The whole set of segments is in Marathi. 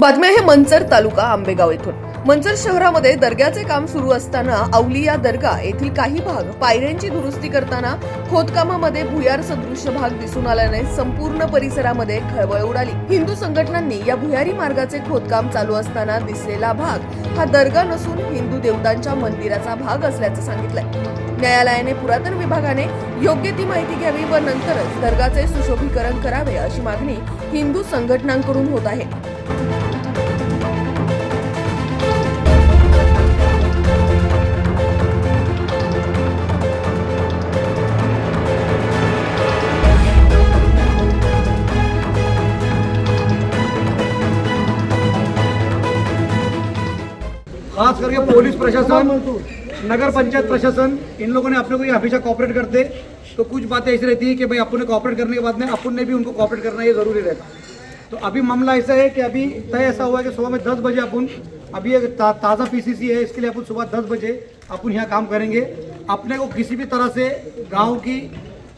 बातम्या हे मंचर तालुका आंबेगाव येथून मंचर शहरामध्ये दर्ग्याचे काम सुरू असताना औलिया दर्गा येथील काही भाग पायऱ्यांची दुरुस्ती करताना खोदकामामध्ये भुयार सदृश भाग दिसून आल्याने संपूर्ण परिसरामध्ये खळबळ उडाली. हिंदू संघटनांनी या भुयारी मार्गाचे खोदकाम चालू असताना दिसलेला भाग हा दर्गा नसून हिंदू देवतांच्या मंदिराचा भाग असल्याचं सांगितलंय. न्यायालयाने पुरातन विभागाने योग्य ती माहिती घ्यावी व नंतरच दर्गाचे सुशोभीकरण करावे अशी मागणी हिंदू संघटनांकडून होत आहे. खास करके पुलिस प्रशासन नगर पंचायत प्रशासन इन लोगों ने अपने को हमेशा कॉपरेट करते। तो कुछ बातें ऐसी रहती है कि भाई अपन कॉपरेट करने के बाद में अपन ने भी उनको कॉपरेट करना ये ज़रूरी रहता तो अभी मामला ऐसा है कि अभी तय ऐसा हुआ है कि सुबह में दस बजे अपन अभी एक ता, ताज़ा पीसीसी है इसके लिए अपन सुबह दस बजे अपन यहाँ काम करेंगे। अपने को किसी भी तरह से गाँव की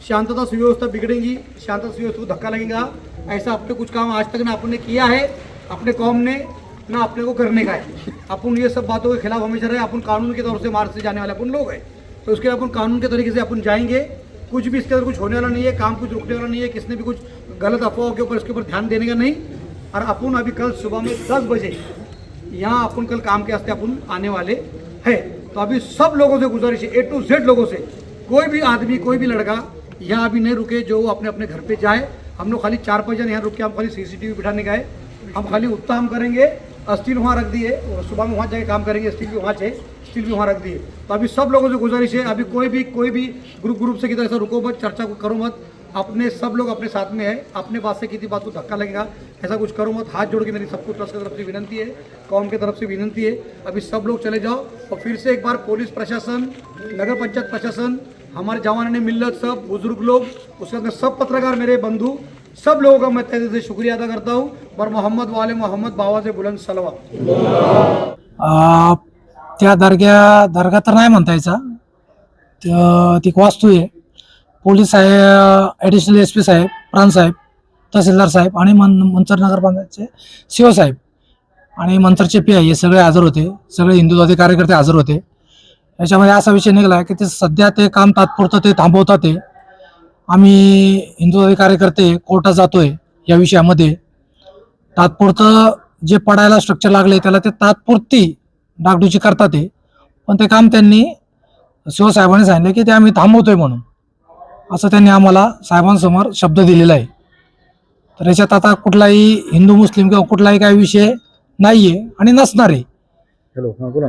शांतता सुव्यवस्था बिगड़ेगी शांतता सुव्यवस्था को धक्का लगेगा। ऐसा अपने कुछ काम आज तक ना अपन ने किया है अपने कौम ने ना अपने को करने का है। अपन ये सब बातों के खिलाफ हमेशा रहे, अपन कानून के तौर से मार्ग से जाने वाले अपन लोग हैं। तो उसके लिए अपन कानून के तरीके से अपन जाएँगे। कुछ भी इसके अंदर कुछ होने वाला नहीं है, काम कुछ रुकने वाला नहीं है, किसने भी कुछ गलत अफवाहों के ऊपर इसके ऊपर ध्यान देने का नहीं। और अपन अभी कल सुबह में दस बजे यहाँ अपन कल काम के वास्ते अपन आने वाले हैं। तो अभी सब लोगों से गुजारिश है ए टू जेड लोगों से, कोई भी आदमी, कोई भी लड़का यहाँ अभी नहीं रुके, जो अपने अपने घर पे जाए। हम लोग खाली चार पाँच जन यहाँ रुक के, हम खाली सीसीटीवी बिठाने गए। हम खाली उतना हम करेंगे। स्टील वहाँ रख दिए सुबह में वहाँ जाके काम करेंगे, स्टील भी वहाँ से स्टील भी वहाँ रख दिए। तो अभी सब लोगों से गुजारिश है, अभी कोई भी कोई भी ग्रुप ग्रुप से किधर ऐसा रुको मत, चर्चा को करो मत, अपने सब लोग अपने साथ में है, अपने बात से किसी बात को धक्का लगेगा, ऐसा कुछ करो मत, हाथ जोड़ के मेरी सबको ट्रस्ट की तरफ़ से विनंती है, कौम की तरफ़ से विनंती है। अभी सब लोग चले जाओ, और फिर से एक बार पुलिस प्रशासन, नगर पंचायत प्रशासन, हमारे जवान ने मिल्लत सब, बुज़ुर्ग लोग, उसके अंदर सब पत्रकार मेरे बंधु सब लोगों का मैं तहे से शुक्रिया अदा करता हूँ। और मोहम्मद वाले मोहम्मद बाबा से बुलंद सलवा आ, त्या दर्ग्या दर्गा तर नाही म्हणता यायचा. त्या- ती एक वास्तू आहे. पोलीस साहेब ॲडिशनल एस पी साहेब प्राणसाहेब तहसीलदार साहेब आणि मन मंचर नगरपालिकेचे सीओ साहेब आणि मंचरचे पी आय हे सगळे हजर होते. सगळे हिंदुत्वादी कार्यकर्ते हजर होते. याच्यामध्ये असा विषय निघाला की ते सध्या ते काम तात्पुरतं ते थांबवतात ते. आम्ही हिंदुत्वादी कार्यकर्ते कोर्टात जातोय या विषयामध्ये. तात्पुरतं जे पडायला स्ट्रक्चर लागले त्याला ते तात्पुरती डागडुची करतात ते. पण ते काम त्यांनी शिवसाहेबांनी सांगितलं की ते आम्ही थांबवतोय म्हणून. असं त्यांनी आम्हाला साहेबांसमोर शब्द दिलेला आहे. तर याच्यात आता कुठलाही हिंदू मुस्लिम किंवा कुठलाही काही विषय नाही आहे आणि नसणार आहे. हॅलो हां बोला.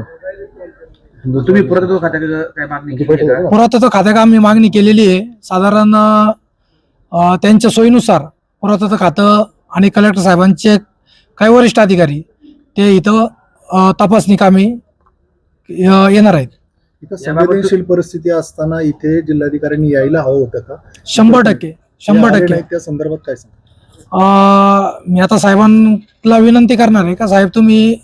तुम्ही पुरातत्व खात्याकडे काय मागणी केली आहे का? पुरातत्व खात्यात आम्ही मागणी केलेली आहे. साधारण अं, त्यांच्या सोयीनुसार पुरातत्व खातं आणि कलेक्टर साहेबांचे काही वरिष्ठ अधिकारी ते इथं अं, तपासणी कामी अं, येणार आहेत. इथं संवेदनशील परिस्थिती असताना इथे जिल्हाधिकाऱ्यांनी यायला हवं होतं का? शंभर टक्के शंभर आले टक्के. नाहीत त्या संदर्भात काय अं, मी आता साहेबांना विनंती करणार आहे का? साहेब तुम्ही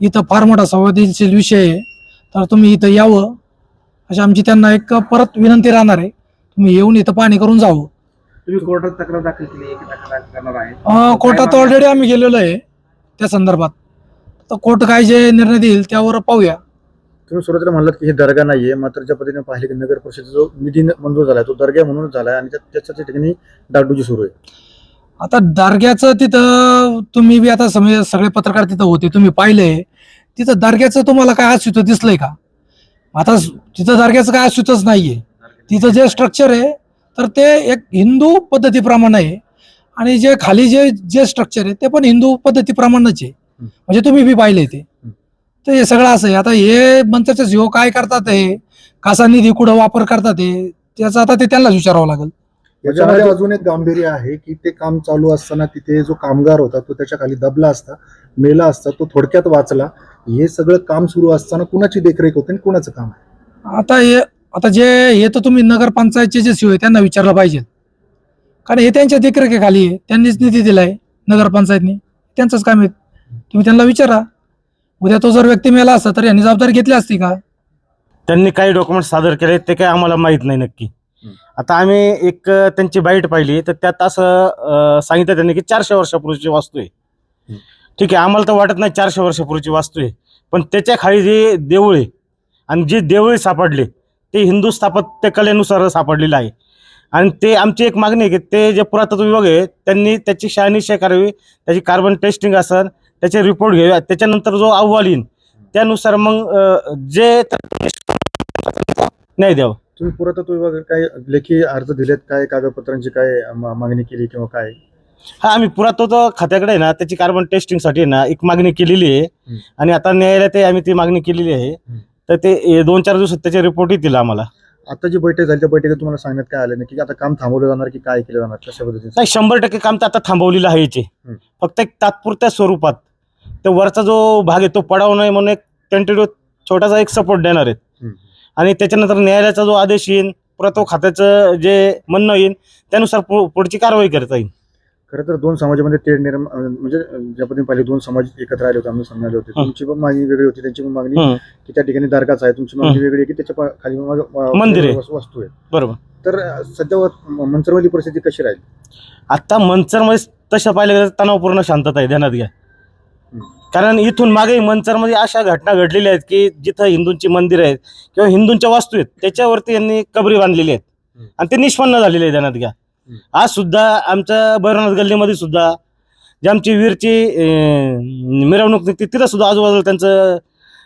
इथं फार मोठा संवेदनशील विषय आहे. तर तुम्ही इथं यावं. अशी आमची त्यांना एक परत विनंती राहणार आहे. तुम्ही येऊन इथं पाणी करून जावं. तुम्ही कोर्टात तक्रार दाखल केली आहे की तक्रार करणार आहे. अं, कोर्टात ऑलरेडी आम्ही गेलेलो आहे त्या संदर्भात. तर कोर्ट काय जे निर्णय देईल त्यावर पाहूया. तुम्ही सुरुवातीला म्हणलात की हे दर्गा नाहीये. मात्र ज्या पद्धतीने पाहिले की नगर परिषदेचा जो निधी न- मंजूर झालाय तो दर्गा म्हणून झालाय आणि त्या- त्याच्या त्या ठिकाणी डागडुजी सुरू आहे. आता दर्ग्याचं तिथं तुम्ही बी आता समज सगळे पत्रकार तिथं होते. तुम्ही पाहिलंय. तिथं दर्ग्याचं तुम्हाला काय अस्तित्व दिसलंय का? आता तिथं दर्ग्याचं काय अस्तित्वच नाहीये. तिथं जे स्ट्रक्चर आहे तर ते एक हिंदू पद्धतीप्रमाणे आहे. आणि जे खाली जे जे स्ट्रक्चर आहे ते पण हिंदू पद्धतीप्रमाणेच आहे. म्हणजे तुम्ही बी पाहिले ते. तर हे सगळं असं आहे. आता हे मंत्र्याचे हो काय करतात हे? कसा निधी कुठं वापर करतात हे? त्याचा आता ते त्यांनाच विचारावं लागेल. याच्यामध्ये अजून एक गांभीर्य आहे की ते काम चालू असताना तिथे जो कामगार होता तो त्याच्याखाली दबला असता मेला असता तो थोडक्यात वाचला. हे सगळं काम सुरू असताना कुणाची देखरेख होते आणि कुणाचं काम आहे? आता हे आता जे हे तर तुम्ही नगरपंचायतचे जे सीओ आहे त्यांना विचारलं पाहिजे. कारण हे त्यांच्या देखरेखीखाली आहे. त्यांनीच निधी दिलाय नगरपंचायतनी. त्यांचंच काम आहे. तुम्ही त्यांना विचारा. उद्या तो जर व्यक्ती मेला असता तर यांनी जबाबदारी घेतली असती का? त्यांनी काही डॉक्युमेंट सादर केले ते काही आम्हाला माहीत नाही नक्की. आता आम्ही एक त्यांची बाईट पाहिली तर त्यात असं अ, सांगितलं त्यांनी की चारशे वर्षापूर्वीची वास्तू आहे. ठीक आहे आम्हाला तर वाटत नाही चारशे वर्षापूर्वीची वास्तू आहे. पण त्याच्याखाली जे देऊळ आहे आणि जे देवळे सापडले ते हिंदू स्थापत्यकलेनुसार सापडलेलं आहे. आणि ते आमची एक मागणी आहे की ते जे पुरातत्व विभाग आहे त्यांनी त्याची शहानिशा करावी त्याची कार्बन टेस्टिंग असेल त्याचे रिपोर्ट घ्यावे त्याच्यानंतर जो अहवाल येईल त्यानुसार मग जे नाही द्यावं. तुम्ही पुरातत्व विभाग काय लेखी अर्ज दिलेत काय कागदपत्रांची काय मा- मागणी केली किंवा काय? हा आम्ही पुरातत्व खात्याकडे आहे ना त्याची कार्बन टेस्टिंगसाठी आहे ना एक मागणी केलेली आहे. आणि आता न्यायालयात आम्ही ती मागणी केलेली आहे. तर ते दोन चार दिवसात त्याचे रिपोर्ट येतील आम्हाला. आता जी बैठक झाली त्या बैठकीत तुम्हाला सांगण्यात काय आलं नाही? की आता काम थांबवलं जाणार की काय केलं जाणार? कशा पद्धतीने? नाही शंभर टक्के काम तर आता थांबवलेलं आहे याचे. हम्म. फक्त एक तात्पुरत्या स्वरूपात. तर वरचा जो भाग आहे तो पडावू नये म्हणून एक टेंटेटिव्ह छोटासा एक सपोर्ट देणार आहेत. हम्म. आणि त्याच्यानंतर न्यायालयाचा जो आदेश येईल पुरातत्व खात्याचं जे म्हणणं येईल त्यानुसार पु- पुढची कारवाई करता येईल. खरं तर दोन समाजामध्ये तेढ निर्माण म्हणजे ज्या पद्धतीने पहिले दोन समाज एकत्र आले होते आम्ही समजले होते. तुमची पण मागणी वेगळी होती त्यांची पण मागणी की त्या ठिकाणी दर्गाच आहे तुमची मागणी. वेगळी आहे की त्याच्याखाली मंदिर वस्तू आहे बरोबर तर सध्या मंचरमधली परिस्थिती कशी राहील आता मंचरमध्ये तशा पाहिलं गेलं तणावपूर्ण शांतता आहे ध्यानात घ्या. कारण इथून मागे मंचरमध्ये अशा घटना घडलेल्या आहेत की जिथं हिंदूंची मंदिर आहेत किंवा हिंदूंच्या वास्तू आहेत त्याच्यावरती यांनी कबरी बांधलेली आहेत. आणि ते निष्पन्न झालेले आहे ध्यानात घ्या. आज सुद्धा आमच्या भैरवनाथ गल्लीमध्ये सुद्धा जी आमची वीरची मिरवणूक निघते तिथं सुद्धा आजूबाजूला त्यांचं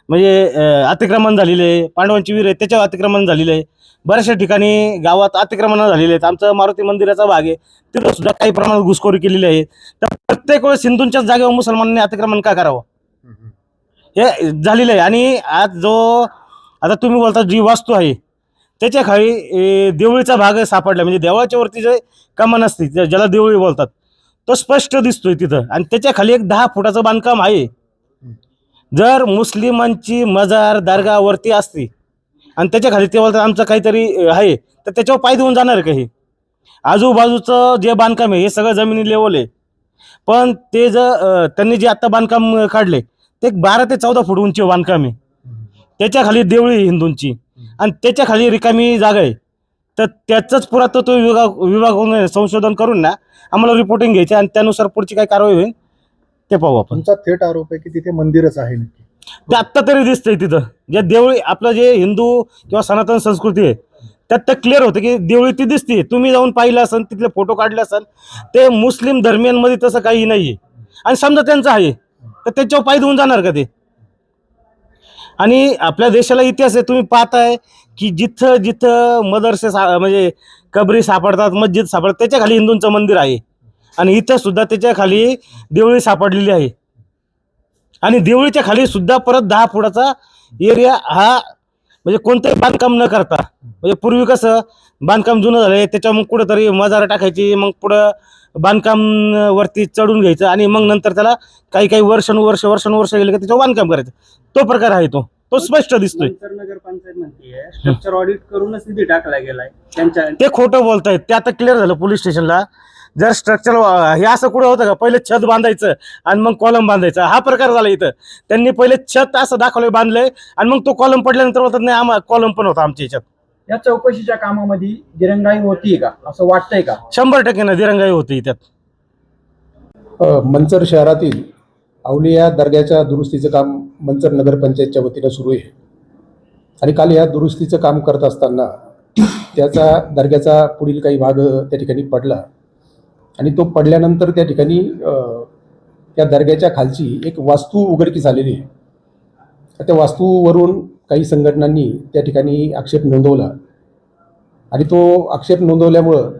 म्हणजे अतिक्रमण झालेलं आहे. पांडवांची वीर आहे त्याच्यावर अतिक्रमण झालेलं आहे. बऱ्याचशा ठिकाणी गावात अतिक्रमण झालेले आहेत. आमचं मारुती मंदिराचा भाग आहे. तिथं सुद्धा काही प्रमाणात घुसखोरी केलेली आहे. तर प्रत्येक वेळेस हिंदूंच्याच जागेवर मुसलमानांनी अतिक्रमण का करावं? हे झालेलं आहे. आणि आज जो आता तुम्ही बोलता जी वास्तू आहे त्याच्याखाली ए, देवळीचा भाग सापडला. म्हणजे देवाच्या वरती जे कमान असते ज्या- ज्याला देवळी बोलतात तो स्पष्ट दिसतोय तिथं. आणि त्याच्याखाली एक दहा फुटाचं बांधकाम आहे. जर मुस्लिमांची मजार दर्गावरती असती आणि त्याच्याखाली ते बोलतात आमचं काहीतरी अ, आहे. तर त्याच्यावर पाय देऊन जाणार का हे? आजूबाजूचं जे बांधकाम आहे हे सगळं जमिनी लेवल आहे. पण ते जर अ, त्यांनी जे आत्ता बांधकाम अ, काढले ते एक बारा ते चौदा फूट उंची बांधकाम आहे. त्याच्याखाली देवळी आहे हिंदूंची. आणि त्याच्याखाली रिकामी जागा आहे. तर त्याचंच पुरातत्व विभाग विभागाने संशोधन करून ना आम्हाला रिपोर्टिंग घ्यायची आणि त्यानुसार पुढची काय कारवाई होईल ते पाहू आपण. तुमचा थेट आरोप आहे की तिथे मंदिरच आहे नक्की? ते आत्ता तरी दिसतंय तिथं. जे देवळी आपलं जे हिंदू किंवा सनातन संस्कृती आहे त्यात तर क्लिअर होतं की देवळी ती दिसते तुम्ही जाऊन पाहिलं असन तिथले फोटो काढले असन ते मुस्लिम धर्मियांमध्ये तसं काही नाहीये. आणि समजा त्यांचं आहे तर त्याच्यावर पाय देऊन जाणार का ते? आणि आपल्या देशाला इतिहास आहे तुम्ही पाहताय की जिथं जिथं मदरसे सा म्हणजे कबरी सापडतात मस्जिद सापडतात त्याच्याखाली हिंदूंचं मंदिर आहे. आणि इथं सुद्धा त्याच्याखाली देवळी सापडलेली आहे. आणि देवळीच्या खाली सुद्धा परत दहा फुटाचा एरिया हा म्हणजे कोणतंही बांधकाम न करता म्हणजे पूर्वी कसं बांधकाम जुनं झालंय त्याच्यावर मग कुठंतरी मजारा टाकायची मग पुढं बांधकाम वरती चढून घ्यायचं आणि मग नंतर त्याला काही काही वर्षानुवर्ष वर्षानुवर्ष गेले का त्याच्यावर बांधकाम करायचं. तो प्रकार आहे तो. तो स्पष्ट दिसतोय. नंतर नगरपंचायत म्हणतीये स्ट्रक्चर ऑडिट करूनच निधी टाकला गेलाय. त्यांच्या ते खोटं बोलतायत. ते आता क्लिअर झालं पोलीस स्टेशनला जर स्ट्रक्चर हे असं कुठं होतं का? पहिले छत बांधायचं आणि मग कॉलम बांधायचा. हा प्रकार झाला इथं. त्यांनी पहिले छत असं दाखवलंय बांधलंय आणि मग तो कॉलम पडल्यानंतर बोलतात नाही आम्हाला कॉलम पण होता आमच्या याच्यात. या चौकशीच्या कामामध्ये दिरंगाई होतीये का? असं वाटतंय का? शंभर टक्के ना दिरंगाई होती त्यात. अ, मंचर शहरातील अवलिया दर्ग्याच्या दुरुस्तीचं काम मंचर नगरपंचायतच्या वतीनं सुरू आहे. आणि काल या दुरुस्तीचं काम करत असताना त्याचा दर्ग्याचा पुढील काही भाग अ, त्या ठिकाणी पडला. आणि तो पडल्यानंतर त्या ठिकाणी अ, त्या दर्ग्याच्या खालची एक वास्तू उघडकीस आलेली आहे. त्या वास्तूवरून काही संघटनांनी त्या ठिकाणी आक्षेप नोंदवला. आणि तो आक्षेप नोंदवल्यामुळं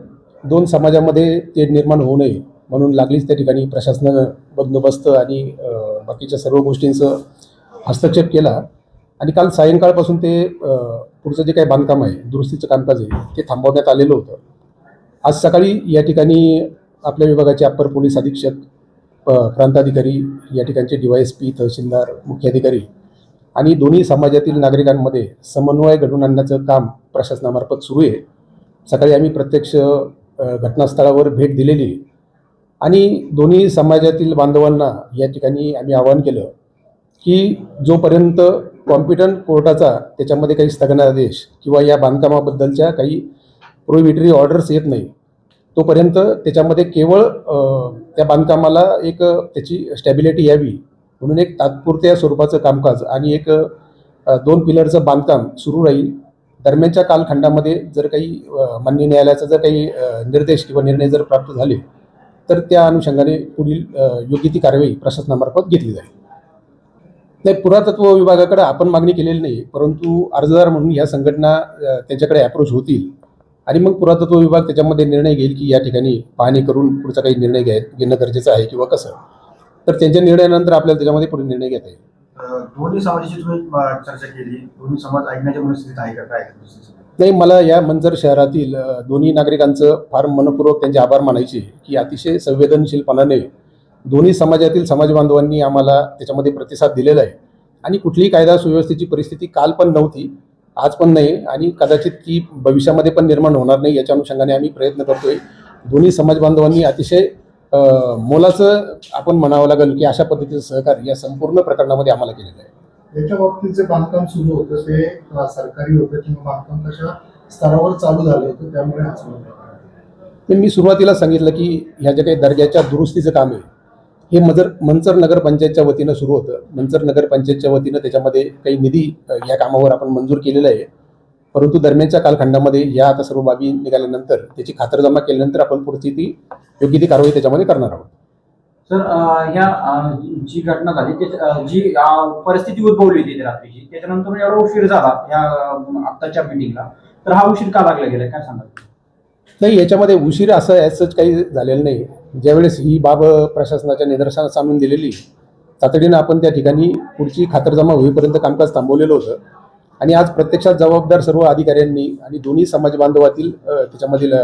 दोन समाजामध्ये तेढ निर्माण होऊ नये म्हणून लागलीच त्या ठिकाणी प्रशासनानं बंदोबस्त आणि बाकीच्या सर्व गोष्टींचं हस्तक्षेप केला. आणि काल सायंकाळपासून ते पुढचं जे काही बांधकाम आहे दुरुस्तीचं कामकाज आहे ते थांबवण्यात आलेलं होतं. आज सकाळी या ठिकाणी आपल्या विभागाचे अप्पर पोलीस अधीक्षक प्रांताधिकारी या ठिकाणचे डी वाय एस पी तहसीलदार मुख्याधिकारी आणि दोन्ही समाजातील नागरिकांमध्ये समन्वय घडवून आणण्याचं काम प्रशासनामार्फत सुरू आहे. सकाळी आम्ही प्रत्यक्ष घटनास्थळावर भेट दिलेली आणि दोन्ही समाजातील बांधवांना या ठिकाणी आम्ही आवाहन केलं की जोपर्यंत कॉम्पिटंट कोर्टाचा त्याच्यामध्ये काही स्थगनादेश किंवा या बांधकामाबद्दलच्या काही प्रोहिबिटरी ऑर्डर्स येत नाही तोपर्यंत त्याच्यामध्ये केवळ त्या बांधकामाला एक त्याची स्टॅबिलिटी यावी म्हणून एक तात्पुरत्या स्वरूपाचं कामकाज आणि एक दोन पिलरचं बांधकाम सुरू राहील. दरम्यानच्या कालखंडामध्ये जर काही मान्य न्यायालयाचा जर काही निर्देश किंवा निर्णय जर प्राप्त झाले तर त्या अनुषंगाने पुढील योग्य ती कारवाई प्रशासनामार्फत घेतली जाईल. नाही पुरातत्व विभागाकडे आपण मागणी केलेली नाही परंतु अर्जदार म्हणून ह्या संघटना त्यांच्याकडे अप्रोच होतील. आणि मग पुरातत्व विभाग त्याच्यामध्ये निर्णय घेईल की या ठिकाणी पाहणी करून पुढचा काही निर्णय घ्याय घेणं गरजेचं आहे किंवा कसं. तर त्यांच्या निर्णयानंतर आपल्याला त्याच्यामध्ये पुढे निर्णय घेता येईल. दोन्ही समाजाची तुम्ही चर्चा केली. दोन्ही समाज ऐकण्याच्या मनस्थितीत आहे का? काय नाही मला या मंजर शहरातील दोन्ही नागरिकांचं फार मनपूर्वक त्यांचे आभार मानायचे की अतिशय संवेदनशीलपणाने दोन्ही समाजातील समाज बांधवांनी आम्हाला त्याच्यामध्ये प्रतिसाद दिलेला आहे. आणि कुठलीही कायदा सुव्यवस्थेची परिस्थिती काल पण नव्हती आज पण नाही आणि कदाचित ती भविष्यामध्ये पण निर्माण होणार नाही याच्या अनुषंगाने आम्ही प्रयत्न करतोय. दोन्ही समाज बांधवांनी अतिशय मोलाचं आपण म्हणावं लागेल की अशा पद्धतीचं सहकार्य या संपूर्ण प्रकरणामध्ये आम्हाला केलेलं आहे. याच्या बाबतीत जे बांधकाम सुरू होतं ते सरकारी होतं किंवा बांधकाम कशा स्तरावर चालू झालं होतं त्यामुळे. तर मी सुरुवातीला सांगितलं की ह्या ज्या काही दर्ग्याच्या दुरुस्तीचं काम आहे हे मजर मंचर नगरपंचायतच्या वतीनं सुरू होतं. मंचर नगरपंचायतच्या वतीनं त्याच्यामध्ये काही निधी या कामावर आपण मंजूर केलेला आहे. परंतु दरम्यानच्या कालखंडामध्ये या आता सर्व बाबी निघाल्यानंतर त्याची खातरजमा केल्यानंतर आपण पुढची ती योग्य ती कारवाई त्याच्यामध्ये करणार आहोत. सर ह्या जी घटना झाली जी परिस्थिती उद्भवली होती रात्रीची त्याच्यानंतर एवढा उशीर झाला या आत्ताच्या मिटिंगला तर हा उशीर का लागला गेलाय काय सांगाल? नाही याच्यामध्ये उशीर असं ॲज काही झालेलं नाही. ज्यावेळेस ही बाब प्रशासनाच्या निदर्शनास आणून दिलेली तातडीनं आपण त्या ठिकाणी पुढची खातरजमा होईपर्यंत कामकाज थांबवलेलं होतं. आणि आज प्रत्यक्षात जबाबदार सर्व अधिकाऱ्यांनी आणि दोन्ही समाज बांधवातील त्याच्यामधील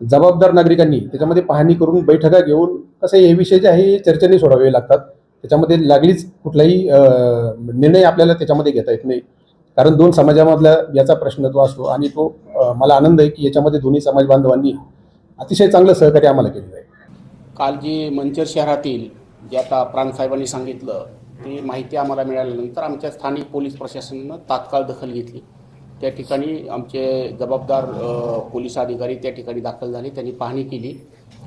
जबाबदार नागरिकांनी त्याच्यामध्ये पाहणी करून बैठका घेऊन कसं हे विषय जे आहे हे चर्चेने सोडावे लागतात. त्याच्यामध्ये लागलीच कुठलाही निर्णय आपल्याला त्याच्यामध्ये घेता येत नाही. कारण दोन समाजामधला याचा प्रश्न तो असतो आणि तो मला आनंद आहे की याच्यामध्ये दोन्ही समाज बांधवांनी अतिशय चांगलं सहकार्य आम्हाला केलेलं आहे. काल जी मंचर शहरातील जे आता प्राणसाहेबांनी सांगितलं ती माहिती आम्हाला मिळाल्यानंतर आमच्या स्थानिक पोलीस प्रशासनानं तात्काळ दखल घेतली. त्या ठिकाणी आमचे जबाबदार पोलीस अधिकारी त्या ठिकाणी दाखल झाले त्यांनी पाहणी केली.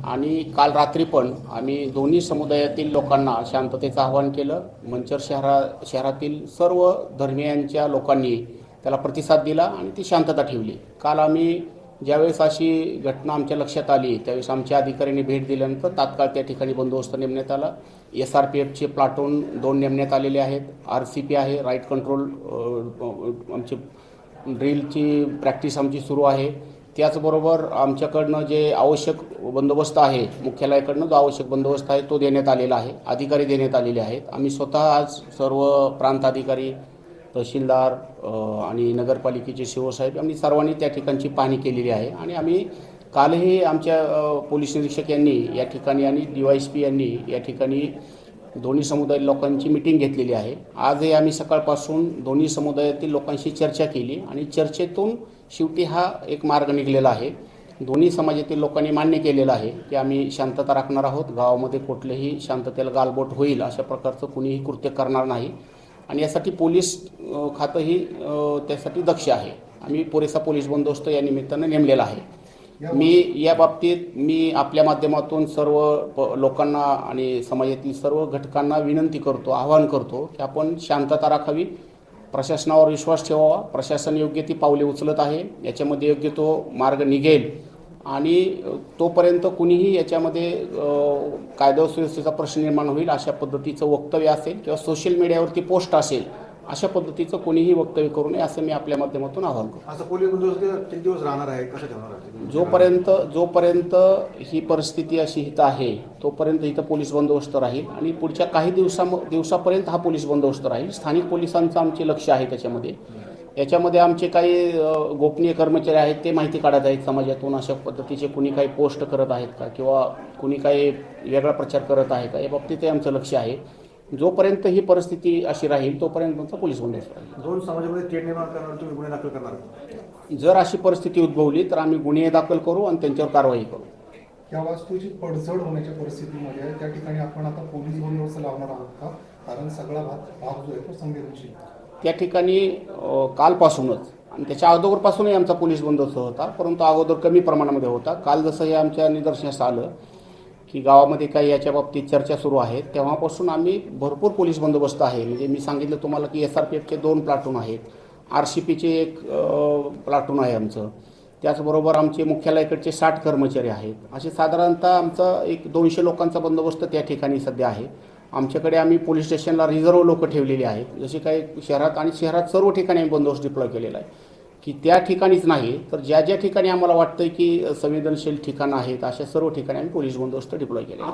आणि काल रात्री पण आम्ही दोन्ही समुदायातील लोकांना शांततेचं आवाहन केलं. मंचर शहरा शहरातील सर्व धर्मियांच्या लोकांनी त्याला प्रतिसाद दिला आणि ती शांतता ठेवली. काल आम्ही ज्यावेळेस अशी घटना आमच्या लक्षात आली त्यावेळेस आमच्या अधिकाऱ्यांनी भेट दिल्यानंतर तात्काळ त्या ठिकाणी बंदोबस्त नेमण्यात आला. एस आर पी एफचे प्लाटून दोन नेमण्यात आलेले आहेत. आर सी पी आहे राईट कंट्रोल आमची ड्रिलची प्रॅक्टिस आमची सुरू आहे. त्याचबरोबर आमच्याकडनं जे आवश्यक बंदोबस्त आहे मुख्यालयाकडनं जो आवश्यक बंदोबस्त आहे तो देण्यात आलेला आहे. अधिकारी देण्यात आलेले आहेत. आम्ही स्वतः आज सर्व प्रांत अधिकारी तहसीलदार आणि नगरपालिकेचे शिवसाहेब आम्ही सर्वांनी त्या ठिकाणची पाहणी केलेली आहे. आणि आम्ही कालही आमच्या पोलीस निरीक्षक यांनी या ठिकाणी आणि डी वाय एस पी यांनी या ठिकाणी दोन्ही समुदाय लोकांची मिटिंग घेतलेली आहे. आजही आम्ही सकाळपासून दोन्ही समुदायातील लोकांशी चर्चा केली आणि चर्चेतून शेवटी हा एक मार्ग निघलेला आहे. दोन्ही समाजातील लोकांनी मान्य केलेलं आहे की आम्ही शांतता राखणार आहोत. गावामध्ये कुठलेही शांततेला गालबोट होईल अशा प्रकारचं कुणीही कृत्य करणार नाही. आणि यासाठी पोलीस खातंही त्यासाठी दक्ष आहे. आम्ही पुरेसा पोलीस बंदोबस्त या निमित्तानं नेमलेला आहे. मी या बाबतीत मी आपल्या माध्यमातून सर्व प- लोकांना आणि समाजातील सर्व घटकांना विनंती करतो आवाहन करतो की आपण शांतता राखावी. प्रशासनावर विश्वास ठेवावा. प्रशासन योग्य ती पावले उचलत आहे. याच्यामध्ये योग्य तो मार्ग निघेल. आणि तोपर्यंत कुणीही याच्यामध्ये कायदा सुव्यवस्थेचा प्रश्न निर्माण होईल अशा पद्धतीचं वक्तव्य असेल किंवा सोशल मीडियावरती पोस्ट असेल अशा पद्धतीचं कोणीही वक्तव्य करू नये असं मी आपल्या माध्यमातून आवाहन करतो. असं पोलीस बंदोबस्त किती दिवस राहणार आहे? कसं ठेवणार आहे जोपर्यंत जोपर्यंत ही परिस्थिती अशी इथं आहे तोपर्यंत इथं पोलीस बंदोबस्त राहील आणि पुढच्या काही दिवसा दिवसापर्यंत हा पोलीस बंदोबस्त राहील. स्थानिक पोलिसांचं आमचे लक्ष आहे त्याच्यामध्ये. याच्यामध्ये आमचे काही गोपनीय कर्मचारी आहेत ते माहिती काढत आहेत समाजातून अशा पद्धतीचे कुणी काही पोस्ट करत आहेत का? किंवा कुणी काही वेगळा प्रचार करत आहे का? या बाबतीतही आमचं लक्ष आहे. जोपर्यंत ही परिस्थिती अशी राहील तोपर्यंत आमचा पोलीस राहील. दोन समाजामध्ये तेढ निर्माण करणार तुम्ही गुन्हे दाखल करणार. जर अशी परिस्थिती उद्भवली तर आम्ही गुन्हे दाखल करू आणि त्यांच्यावर कारवाई करू. या वास्तूची पडझड होण्याच्या परिस्थितीमध्ये त्या ठिकाणी आपण आता पोलीस बंदोबस्त लावणार आहोत का? कारण सगळा भाग भाग जो आहे तो संवेदनशील. त्या ठिकाणी कालपासूनच. आणि त्याच्या अगोदरपासूनही आमचा पोलीस बंदोबस्त होता परंतु अगोदर कमी प्रमाणामध्ये होता. काल जसं हे आमच्या निदर्शनास आलं की गावामध्ये काही याच्या बाबतीत चर्चा सुरू आहेत. तेव्हापासून आम्ही भरपूर पोलीस बंदोबस्त आहे. म्हणजे मी सांगितलं तुम्हाला की एस आर पी एफचे दोन प्लाटून आहेत. आर सी पीचे एक प्लाटून आहे आमचं. त्याचबरोबर आमचे मुख्यालयाकडचे साठ कर्मचारी आहेत. असे साधारणतः आमचा एक दोनशे लोकांचा बंदोबस्त त्या ठिकाणी सध्या आहे. आमच्याकडे आम्ही पोलीस स्टेशनला रिझर्व लोक ठेवलेली आहेत. जसे काही शहरात आणि शहरात सर्व ठिकाणी आम्ही बंदोबस्त डिप्लॉय केलेला आहे. की त्या ठिकाणीच नाही तर ज्या ज्या ठिकाणी आम्हाला वाटतं की संवेदनशील ठिकाणं आहेत अशा सर्व ठिकाणी आम्ही पोलीस बंदोबस्त डिप्लॉय केलेला आहे.